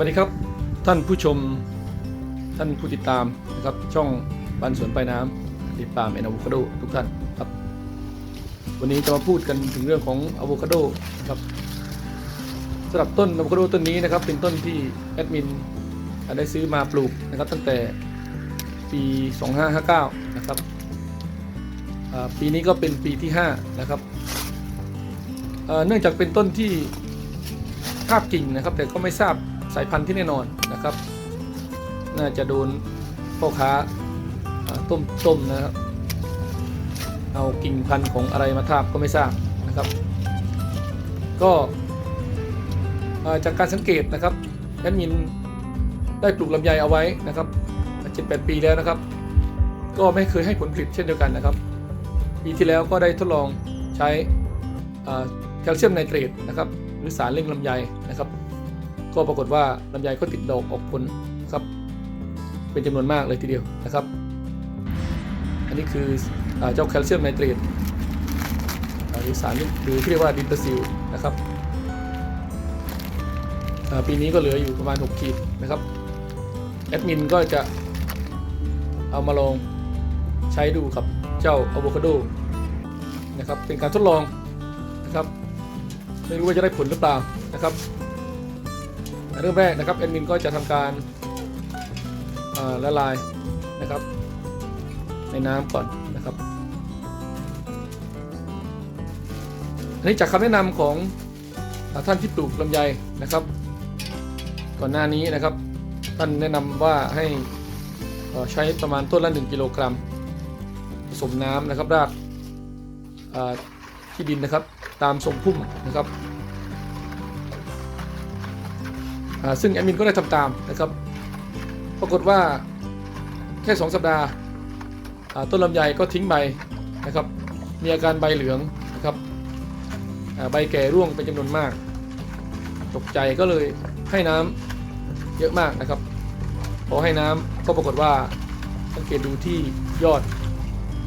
วัสดีครับท่านผู้ชมท่านผู้ติดตามนะครับช่องบ้านสวนปลายน้ำติดตามเอ็นอะโวคาโดทุกท่านครับ วันนี้จะมาพูดกันถึงเรื่องของอะโวคาโดนะครับสำหรับต้นอะโวคาโดต้นนี้นะครับ เป็นต้นที่แอดมินได้ซื้อมาปลูกนะครับตั้งแต่ปี 2559 นะครับปีนี้ก็เป็นปีที่ 5 นะครับเนื่องจากเป็นต้นที่ทราบกิ่งนะครับ แต่ก็ไม่ทราบ สายพันธุ์ที่แน่นอนนะครับ น่าจะโดนพ่อค้าต้มต้มนะครับ เอากิ่งพันธุ์ของอะไรมาทาบก็ไม่ทราบนะครับ ก็จากการสังเกตนะครับแอดมินได้ปลูกลำไยเอาไว้นะครับเจ็ดแปดปีแล้วนะครับ ก็ไม่เคยให้ผลผลิตเช่นเดียวกันนะครับ ปีที่แล้วก็ได้ทดลองใช้แคลเซียมไนเตรตนะครับ หรือสารเร่งลำไยนะครับ ก็ปรากฏว่าลำไยก็ติดดอกออกผลนะครับ เป็นจำนวนมากเลยทีเดียวนะครับ อันนี้คืออเจ้าแคลเซียมไนเตรตอ่าหรือสารหรือที่เรียกว่าดินเตอร์ซิลนะครับปีนี้ก็เหลืออยู่ประมาณ 6 ขีดนะครับแอดมินก็จะเอามาลองใช้ดูกับเจ้าอะโวคาโดนะครับเป็นการทดลองนะครับไม่รู้ว่าจะได้ผลหรือเปล่านะครับ เริ่มแรกนะครับแอดมินก็จะทำการาละลายนะครับ ในน้ำก่อนนะครับอันนี้จากคำแนะนำของอท่านที่ปลูกลำไยนะครับ ก่อนหน้านี้นะครับ ท่านแนะนำว่าให้ใช้ประมาณต้นละ1กิโลกรัมผสมน้ำนะครับราดที่ดินนะครับ ตามทรงพุ่มนะครับ ซึ่งแอดมินก็ได้ทำตามนะครับ ปรากฏว่าแค่ 2 สัปดาห์ต้นลำไยก็ทิ้งใบนะครับ มีอาการใบเหลืองนะครับใบแก่ร่วงเป็นจำนวนมาก ตกใจก็เลยให้น้ำเยอะมากนะครับ พอให้น้ำก็ปรากฏว่าสังเกตดูที่ยอด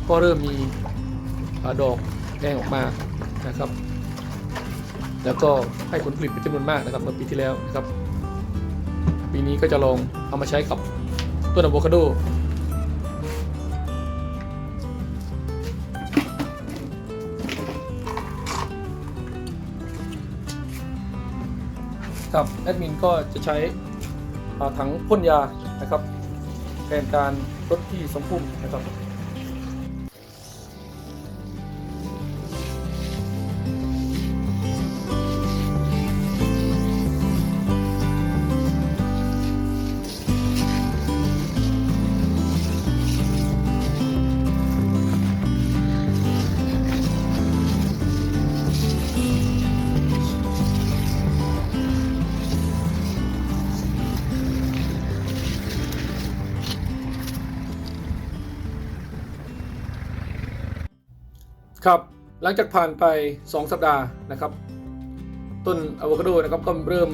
ก็เริ่มมีอดอกแดงออกมานะครับ แล้วก็ให้ผลผลิตเป็นจำนวนมากนะครับเมื่อปีที่แล้วนะครับ ปีนี้ก็จะลองเอามาใช้กับต้นอะโวคาโดครับแอดมินก็จะใช้ถังพ่นยานะครับแทนการลดที่สมพุ่มนะครับ ครับหลังจากผ่านไป 2 สัปดาห์นะครับ ต้นอะโวคาโดนะครับก็เริ่ม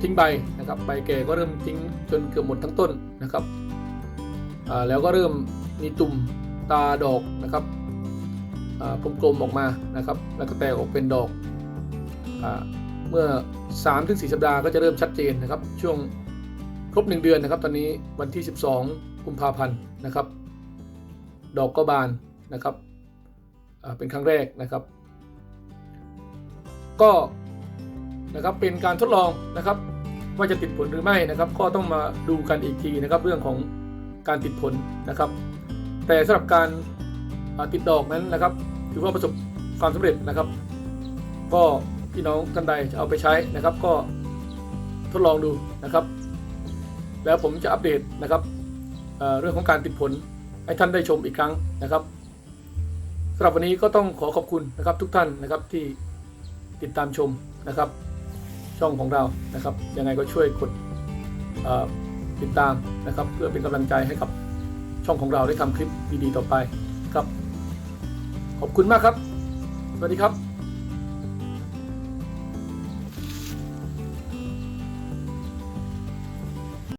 ทิ้งใบนะครับใบแก่ก็เริ่มทิ้งจนเกือบหมดทั้งต้นนะครับแล้วก็เริ่มมีตุ่มตาดอกนะครับกลมๆออกมานะครับ แล้วก็แตกออกเป็นดอกอเมื่อ 3-4สัปดาห์ก็จะเริ่มชัดเจนนะครับ ช่วงครบ 1 เดือนนะครับ ตอนนี้วันที่ 12 กุมภาพันธ์นะครับ ดอกก็บานนะครับ เป็นครั้งแรกนะครับ ก็นะครับเป็นการทดลองนะครับ ว่าจะติดผลหรือไม่นะครับ ก็ต้องมาดูกันอีกทีนะครับ เรื่องของการติดผลนะครับ แต่สำหรับการติดดอกนั้นนะครับถือว่าประสบความสำเร็จนะครับ ก็พี่น้องท่านใดจะเอาไปใช้นะครับ ก็ทดลองดูนะครับ แล้วผมจะอัปเดตนะครับเรื่องของการติดผลให้ท่านได้ชมอีกครั้งนะครับ สำหรับวันนี้ก็ต้องขอขอบคุณนะครับทุกท่านนะครับที่ติดตามชมนะครับ ช่องของเรานะครับ ยังไงก็ช่วยกดติดตามนะครับ เพื่อเป็นกำลังใจให้กับช่องของเราได้ทำคลิปดีๆต่อไปครับ ขอบคุณมากครับ สวัสดีครับ